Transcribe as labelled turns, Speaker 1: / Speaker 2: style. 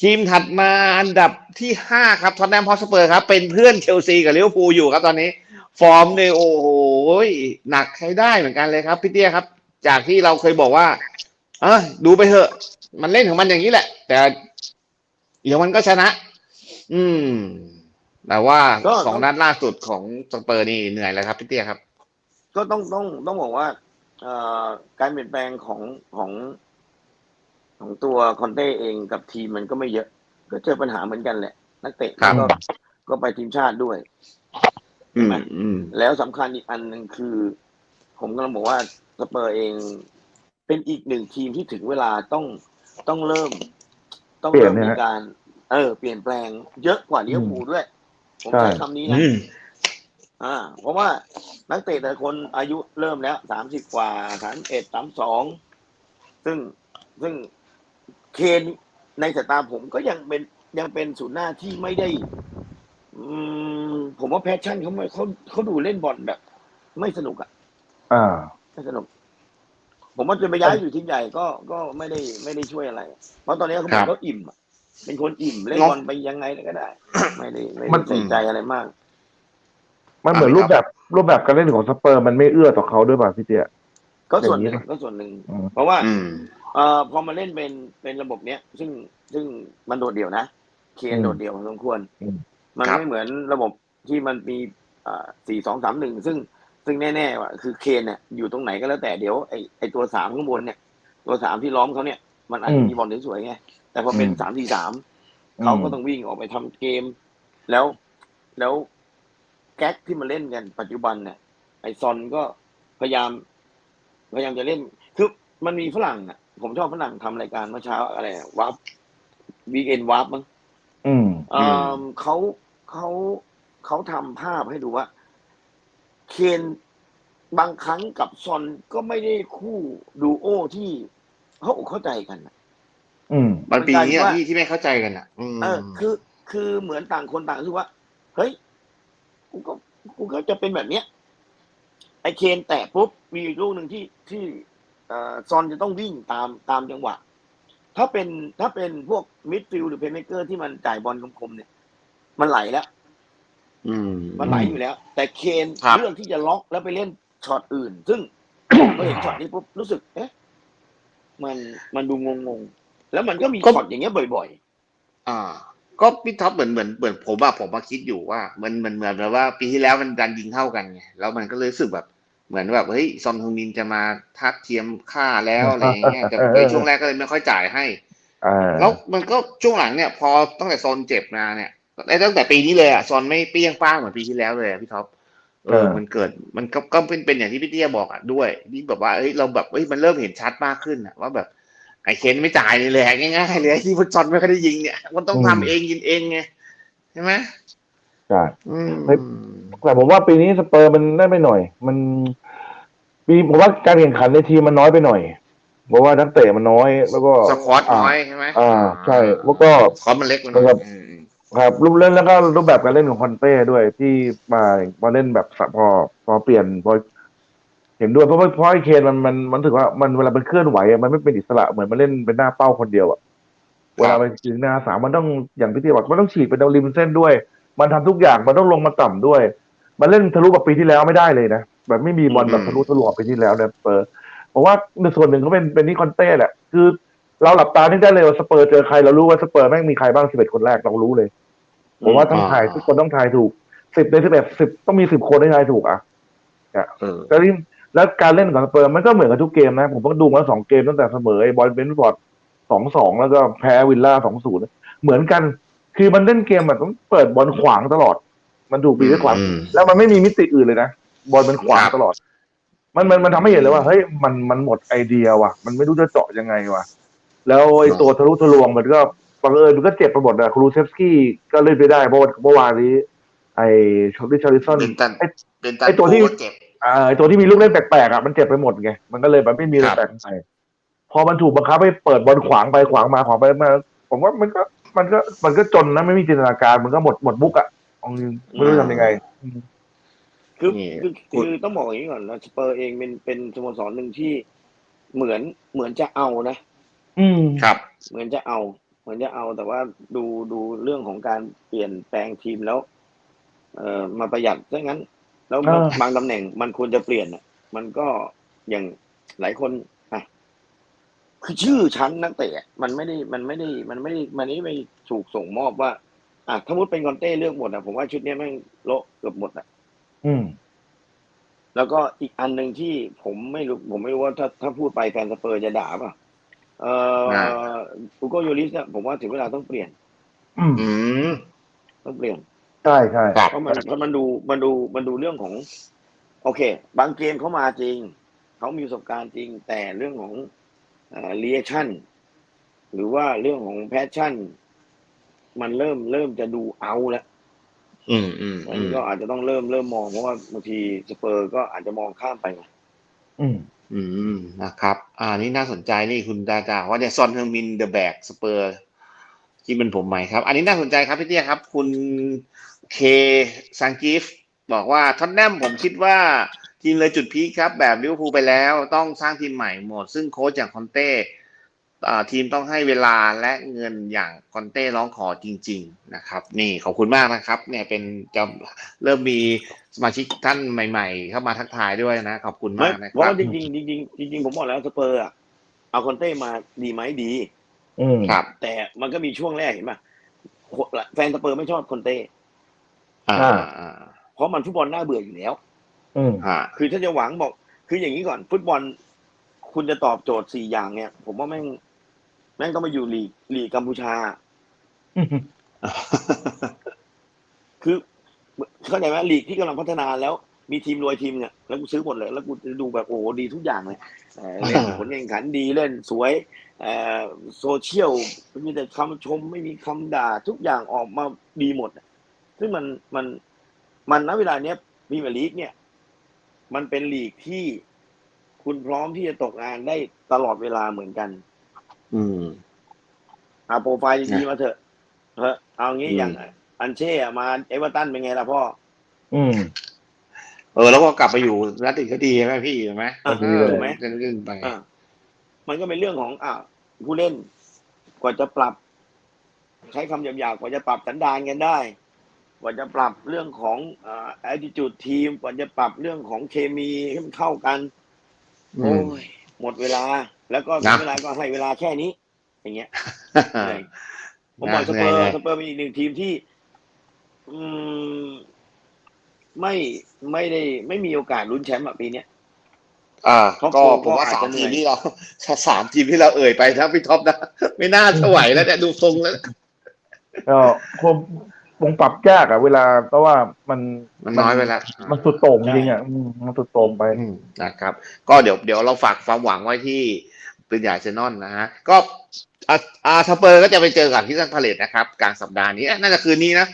Speaker 1: ทีมถัดมาอันดับที่ห้าครับท็อตแนมฮอสเปอร์ครับ เป็นเพื่อนเชลซีกับลิเวอร์พูลอยู่ครับตอนนี้ ฟอร์มเนี่ยโอ้โหหนักใช้ได้เหมือนกันเลยครับพี่เตี้ยครับ จากที่เราเคยบอกว่า เออดูไปเถอะ มันเล่นของมันอย่างนี้แหละ แต่เดี๋ยวมันก็ชนะ อืม แต่ว่า
Speaker 2: ก็
Speaker 1: สองนัดล่าสุดของสเปอร์นี่เหนื่อยแล้วครับพี่เตี้ยครับ
Speaker 2: ก็ต้องต้องต้องบอกว่าเอ่อการเปลี่ยนแปลงของของ ของตัวคอนเต้เองกับทีมมันก็ไม่เยอะ ก็เจอปัญหาเหมือนกันแหละ นักเตะ
Speaker 1: ครับ
Speaker 2: ก็ก็ไปทีมชาติด้วย
Speaker 1: อืมอืม
Speaker 2: แล้วสำคัญอีกอันหนึ่งคือ ผมกำลังบอกว่าสเปอร์เองเป็นอีกหนึ่งทีมที่ถึงเวลาต้องต้องเริ่ม ต้องเริ่ม
Speaker 3: เปลี่ยน
Speaker 2: มี
Speaker 3: นะฮะ
Speaker 2: การ เออ เปลี่ยนแปลงเยอะกว่าลิเวอร์พูลด้วย ผม
Speaker 3: ใช่
Speaker 2: ใช้คำนี้นะ
Speaker 1: อืม
Speaker 2: อ่า เพราะว่านักเตะแต่ละคนอายุเริ่มแล้วสามสิบกว่าสามเอ็ดสามสองซึ่งซึ่ง เคนในสายตาผมก็ยังเป็นยังเป็นศูนย์หน้าที่ไม่ได้ อืมผมว่าแพชชั่นเขาไม่เขาเขาดูเล่นบอลแบบ ไม่สนุกอะ
Speaker 3: อ่า
Speaker 2: ไม่สนุก ผมว่าจะไปย้ายอยู่ทีมใหญ่ก็ก็ไม่ได้ไม่ได้ช่วยอะไร เพราะตอนนี้เขาบ
Speaker 1: ค
Speaker 2: อ
Speaker 1: รั
Speaker 2: ก
Speaker 1: บ
Speaker 2: เขาอิ่มอะเป็นคนอิ่มเล่น
Speaker 1: เนอะ
Speaker 2: บอลไปยังไงก็ได้ ไม่ได้ไม่
Speaker 3: มั
Speaker 2: ได้
Speaker 3: น
Speaker 2: ใส่ใจอะไรมาก
Speaker 3: มันเหมือน
Speaker 1: อ่า
Speaker 3: รูปแบบรูปแบบการเล่นของสเปอร์มันไม่เอื้อต่อเขาด้วยป่ะพี่เตี้ย
Speaker 2: ก็ส่วนห
Speaker 3: อย่าง
Speaker 2: นึ่
Speaker 3: นี้
Speaker 2: ง
Speaker 3: ปะ
Speaker 2: ก็ส่วนหนึ่ง
Speaker 3: อืม
Speaker 2: เพราะว่า
Speaker 1: อืม
Speaker 2: เอ่อพอมาเล่นเป็นเป็นระบบเนี้ย ซึ่งซึ่งมันโดดเดี่ยวนะเคน
Speaker 3: อืม
Speaker 2: โดดเดี่ยวพอสมควร
Speaker 3: อืม
Speaker 2: มัน
Speaker 1: ครับ
Speaker 2: ไม่เหมือนระบบที่มันมีสี่สองสามหนึ่งซึ่งซึ่งแน่ๆว่าคือเคนเนี่ยอยู่ตรงไหนก็แล้วแต่เดี๋ยวไอไอตัวสามข้างบนเนี่ย ตัวสามที่ล้อมเขาเนี่ย มันอาจจะมีบอลสวยๆไงแต่พอเป็น
Speaker 3: อืม
Speaker 2: สามสี่สามเขาก็ต้องวิ่งออกไปทำเกม แล้วแล้วแก๊กที่มาเล่นกันปัจจุบันเนี่ยไอซอนก็พยายาม พยายามจะเล่น คือมันมีฝรั่งอะ ผมชอบฝรั่งทำรายการเมื่อเช้าอะไรวับวีเอ็นวับมั้ง
Speaker 3: อืม
Speaker 2: เอ่อเขาเขาเขาทำภาพให้ดูว่า เคนบางครั้งกับซอนก็ไม่ได้คู่ดูโอที่เขาอกเข้าใจกันอะ
Speaker 3: อืม
Speaker 1: มันปีนี้
Speaker 2: มันกลายเป็นว่า
Speaker 1: ที่ที่ไม่เข้าใจกันอะอืม
Speaker 2: เออ คือ คือเหมือนต่างคนต่างรู้สึกว่า เฮ้ย กูก็กูก็จะเป็นแบบเนี้ยไอ เคนแตะปุ๊บมีอีกลูกหนึ่งที่ที่เอ่อซอนจะต้องวิ่งตามตามจังหวะ ถ้าเป็นถ้าเป็นพวกมิดฟิลด์หรือเพลย์เมเกอร์ที่มันจ่ายบอลคมๆเนี่ย มันไหลแล้ว
Speaker 1: อืม
Speaker 2: มันไหลอยู่แล้ว แต่เคน
Speaker 1: ครับ
Speaker 2: เลือกที่จะล็อกแล้วไปเล่นช็อตอื่น ซึ่งพอเห็นช็อตนี้ปุ๊บรู้สึก เอ๊ะ มันมันดูงงๆแล้วมันก็มีช็อตอย่างเงี้ยบ่อย
Speaker 1: อ่า ก็พี่ท็อปเหมือนเหมือนเหมือนผมอะผมมาคิดอยู่ว่า มันมันเหมือนแบบว่าปีที่แล้วมันดันยิงเท่ากันไงแล้วมันก็เลยรู้สึกแบบ เหมือนแบบเฮ้ยซอนฮึงมินจะมาทัดเทียมค่าแล้วอะไรอย่างเงี้ยแต่ในช่วงแรกก็เลยไม่ค่อยจ่ายให้
Speaker 3: อ่า
Speaker 1: แล้วมันก็ช่วงหลังเนี่ย พอตั้งแต่ซอนเจ็บมาเนี่ยไอ้ตั้งแต่ปีนี้เลยอะซอนไม่เปรี้ยงป้างเหมือนปีที่แล้วเลยอะพี่ท็อปเออมันเกิดมันก็ก็เป็นเป็นอย่างที่พี่เตี้ยบอกอะด้วยที่แบบว่าเอ้ยเราแบบเอ้ยมันเริ่มเห็นชัดมากขึ้นอะว่าแบบไอ้เคนไม่จ่ายเลยแหละง่ายๆเลยที่ฟุตซอลไม่ค่อยได้ยิงเนี่ยมันต้องทำเองยิงเองไงใช่ไหม
Speaker 3: ใช่
Speaker 1: อืม
Speaker 3: ไม่แต่ผมว่าปีนี้สเปอร์มันได้ไปหน่อย มัน ปีผมว่าการแข่งขันในทีมมันน้อยไปหน่อยเพราะว่านักเตะมันน้อย แล้วก็
Speaker 1: สควอตน้อยใช่ไหม
Speaker 3: อ่าใช่แล้วก็
Speaker 1: สควอตมันเล็กมัน
Speaker 3: ครับ
Speaker 1: อืม
Speaker 3: ครับรูปเล่นแล้วก็รูปแบบการเล่นของคอนเต้ด้วยที่มามาเล่นแบบสะพอพอเปลี่ยนพอเห็นด้วยเพราะว่าเพราะไอ้เคนมันมันมันถือว่ามันเวลามันเคลื่อนไหวอะมันไม่เป็นอิสระเหมือนมันเล่นเป็นหน้าเป้าคนเดียวอะเวลาไปถึงหน้าสามมันต้องอย่างที่พี่บอกมันต้องฉีดไปตรงริมเส้นด้วย มันทำทุกอย่างมันต้องลงมาต่ำด้วย มันเล่นทะลุแบบปีที่แล้วไม่ได้เลยนะแบบไม่มีบอลแบบทะลุทะลวงปีที่แล้วเนี่ยสเปอร์เพราะว่าในส่วนหนึ่งก็เป็นเป็นนี่คอนเต้แหละคือ เราหลับตานึกได้เลยว่าสเปอร์เจอใครเรารู้ว่าสเปอร์แม่งมีใครบ้างสิบเอ็ดคนแรกเรารู้เลยผมว่าต้องทายทุกคนต้องทายถูกสิบในสิบเอ็ดสิบต้องมีสิบคนให้ทายถูกอะ
Speaker 1: เออ
Speaker 3: แล้วนี่แล้วการเล่นของสเปอร์มันก็เหมือนกับทุกเกมนะ ผมเพิ่งดูมาสองเกมตั้งแต่เสมอไอ้บอลเบนฟอร์ดสองสองแล้วก็แพ้วิลล่าสองศูนย์เหมือนกัน คือมันเล่นเกมแบบต้องเปิดบอลขวางตลอด มันถูกบีบด้วยขวาง
Speaker 1: อืม
Speaker 3: แล้วมันไม่มีมิติอื่นเลยนะบอลมันขวาง
Speaker 1: ครับ
Speaker 3: ตลอด มันมันมันทำให้เห็นเลยว่าเฮ้ยมันมันหมดไอเดียว่ะ มันไม่รู้จะเจาะยังไงว่ะ แล้วไอตัวทะลุทะลวงมันก็บังเอิญมันก็เจ็บไปหมดนะครูเซฟสกี้ก็เล่นไปได้เพราะว่าเมื่อวานนี้ ไอชอริชาริสัน
Speaker 1: เป็นตัน
Speaker 3: ไอ้
Speaker 1: เป็นตัน
Speaker 3: ไอ้ตัวที่
Speaker 1: โเจ็บ
Speaker 3: อ่าไอตัวที่มีลูกเล่นแปลกๆอะมันเจ็บไปหมดไงมันก็เลยแบบไม่มีอะไร
Speaker 1: ครับ
Speaker 3: แปลกใจพอมันถูกบังคับให้เปิดบอลขวางไปขวางมาขวางไปมาผมว่ามันก็ มันก็มันก็จนนะไม่มีจินตนาการมันก็หมดหมดบุกอะเอาจริงไม่รู้จะทำยังไง
Speaker 2: ๆคือ
Speaker 1: นี่
Speaker 2: คือคือต้องบอกอย่างนี้ก่อนนะสเปอร์เองเป็นเป็นสโมสรหนึ่งที่เหมือนเหมือนจะเอานะ
Speaker 3: อืม
Speaker 1: ครับ
Speaker 2: เหมือนจะเอาเพมือนจะเอาแต่ว่าดูดูเรื่องของการเปลี่ยนแปลงทีมแล้ว เอ่อมาประหยัดซะงั้น แล้วบาง
Speaker 3: อ่า
Speaker 2: บางตำแหน่งมันควรจะเปลี่ยนอะมันก็อย่างหลายคนอะ คือชื่อชั้นนักเตะอะมันไม่ได้มันไม่ได้มันไม่ได้มันไม่ได้ถูกส่งมอบว่า อะถ้ามุดเป็นคอนเต้เลือกหมดอะผมว่าชุดเนี้ยแม่งโละเกือบหมดอะ
Speaker 3: อืม
Speaker 2: แล้วก็อีกอันหนึ่งที่ผมไม่รู้ ผมไม่รู้ว่าถ้าถ้าพูดไปแฟนสเปอร์จะด่าป่ะเอ่อ
Speaker 1: อ่า
Speaker 2: อุโกโยลิสเนี่ยผมว่าถึงเวลาต้องเปลี่ยน
Speaker 3: อืม
Speaker 1: อืม
Speaker 2: ต้องเปลี่ยน
Speaker 3: ใช่ใช่
Speaker 1: ครับ
Speaker 2: เพราะมันเพราะมันดูมันดูมันดูเรื่องของ โอเค บางเกมเขามาจริงเขามีประสบการณ์จริง แต่เรื่องของ เอ่อ reaction หรือว่าเรื่องของ passion มันเริ่มเริ่มจะดูเอาแล้ว
Speaker 1: อืมอืม
Speaker 2: อัน
Speaker 1: อื
Speaker 2: นี้
Speaker 1: ม
Speaker 2: ก็อาจจะต้องเริ่มเริ่มมองเพราะว่าบางทีสเปอร์ก็อาจจะมองข้ามไปไง
Speaker 3: อืม
Speaker 1: อืมนะครับ อ่านี่น่าสนใจนี่คุณดาจาว่าเนี่ยซอนเฮอร์มินเดอะแบกสเปอร์ที่เป็นผมใหม่ครับ อันนี้น่าสนใจครับพี่เตี้ยครับ คุณเคซังกิฟบอกว่าท็อตแนมผมคิดว่า ทีมเลยจุดพีคครับ แบบลิเวอร์พูลไปแล้วต้องสร้างทีมใหม่หมด ซึ่งโค้ชอย่างคอนเต้อ่าทีมต้องให้เวลาและเงินอย่างคอนเต้ร้องขอจริง ๆ นะครับ นี่ขอบคุณมากนะครับ เนี่ยเป็นจะเริ่มมีสมาชิกท่านใหม่ ๆ เข้ามาทักทายด้วยนะ ขอบคุณ
Speaker 2: ไม่
Speaker 1: มากนะค
Speaker 2: เพราะ
Speaker 1: รับ
Speaker 2: ว่าจริงๆจริงๆจริงๆผมบอกแล้วสเปอร์อะเอาคอนเต้มาดีไหมดี
Speaker 3: อืม
Speaker 1: ครับ
Speaker 2: แต่มันก็มีช่วงแรกเห็นป่ะแฟนสเปอร์ไม่ชอบคอนเต้
Speaker 1: อ่า
Speaker 3: อ่า
Speaker 1: อ่า
Speaker 2: เพราะมันฟุตบอลน่าเบื่ออยู่แล้ว
Speaker 3: อืม
Speaker 1: อ่า
Speaker 2: คือถ้าจะหวังบอก คืออย่างนี้ก่อน ฟุตบอล คุณจะตอบโจทย์สี่อย่างเนี่ย ผมว่าแม่ง แม่งต้องมาอยู่ลีกลีกกัมพูชา คือเข้าใจไหมลีกที่กำลังพัฒนาแล้วมีทีมรวยทีมเนี่ยแล้วกูซื้อหมดเลย แล้วกูจะดูแบบโอ้โหดีทุกอย่างเลยเอ่อเล่นผลแข่งขันดีเล่นสวยเอ่อโซเชียลมีแต่คำชมไม่มีคำด่าทุกอย่างออกมาดีหมดอะซึ่งมันมันมันณเวลาเนี้ยพรีเมียร์ลีกเนี่ย มันเป็นลีกที่คุณพร้อมที่จะตกงานได้ตลอดเวลาเหมือนกัน
Speaker 1: อืม
Speaker 2: เอาโปรไฟล์ดีๆมาเถอะเถอะเอางี้
Speaker 1: อืม
Speaker 2: อย่างอันเช่อะมาเอเวอร์ตันเป็นไงล่ะพ่อ
Speaker 3: อืม
Speaker 1: เออ แล้วก็กลับไปอยู่รัฐอื่นก็ดีใช่ไหมพี่ใช่ไหม
Speaker 2: อะ
Speaker 3: ดีเลย
Speaker 2: ถูกไหม
Speaker 1: เลื่อนๆไป
Speaker 2: อะมันก็เป็นเรื่องของอ่าผู้เล่นกว่าจะปรับ ใช้คำหยาบๆกว่าจะปรับสันดานกันได้ กว่าจะปรับเรื่องของอ่า attitude ทีมกว่าจะปรับเรื่องของเคมีให้มันเข้ากัน
Speaker 1: อื
Speaker 2: โอ้
Speaker 1: ม
Speaker 2: ยหมดเวลา แล้วก็
Speaker 1: นะ
Speaker 2: เวลาก็ให้เวลาแค่นี้ อย่างเงี้ยเหนื่อยผม
Speaker 1: นะ
Speaker 2: บอกสเปอ
Speaker 1: เหนื่อย
Speaker 2: ร์
Speaker 1: เลย
Speaker 2: สเปอร์เป็นอีกหนึ่งทีมที่ อืมไม่ไม่ได้ไม่มีโอกาสลุ้นแชมป์อะปีเนี้ย
Speaker 1: อ่า
Speaker 2: ครอบ
Speaker 1: ก็
Speaker 2: ครัว
Speaker 1: ผมว่า
Speaker 2: ก็อาจ
Speaker 1: สาม
Speaker 2: จะเหนื่
Speaker 1: ที
Speaker 2: อย
Speaker 1: มที่เราสามทีมที่เราเอ่ยไปนะพี่ท็อปนะ ไม่น่าจะไหวแล้วเนี่ยดูทรงแล้ว
Speaker 3: ก็คง คงปรับยากอะเวลาเพราะว่ามัน
Speaker 1: มันน้อยไปแล้ว
Speaker 3: มันสุดโต่งจริงอะอืมมันสุดโต่งไป
Speaker 1: อืมนะครับ ก็เดี๋ยวเดี๋ยวเราฝากความหวังไว้ที่ปืนใหญ่เซนอนนะฮะก็อ่าอ่าสเปอร์ก็จะไปเจอกับที่ซันพาเลตนะครับ กลางสัปดาห์นี้เอ๊ะน่าจะคืนนี้นะ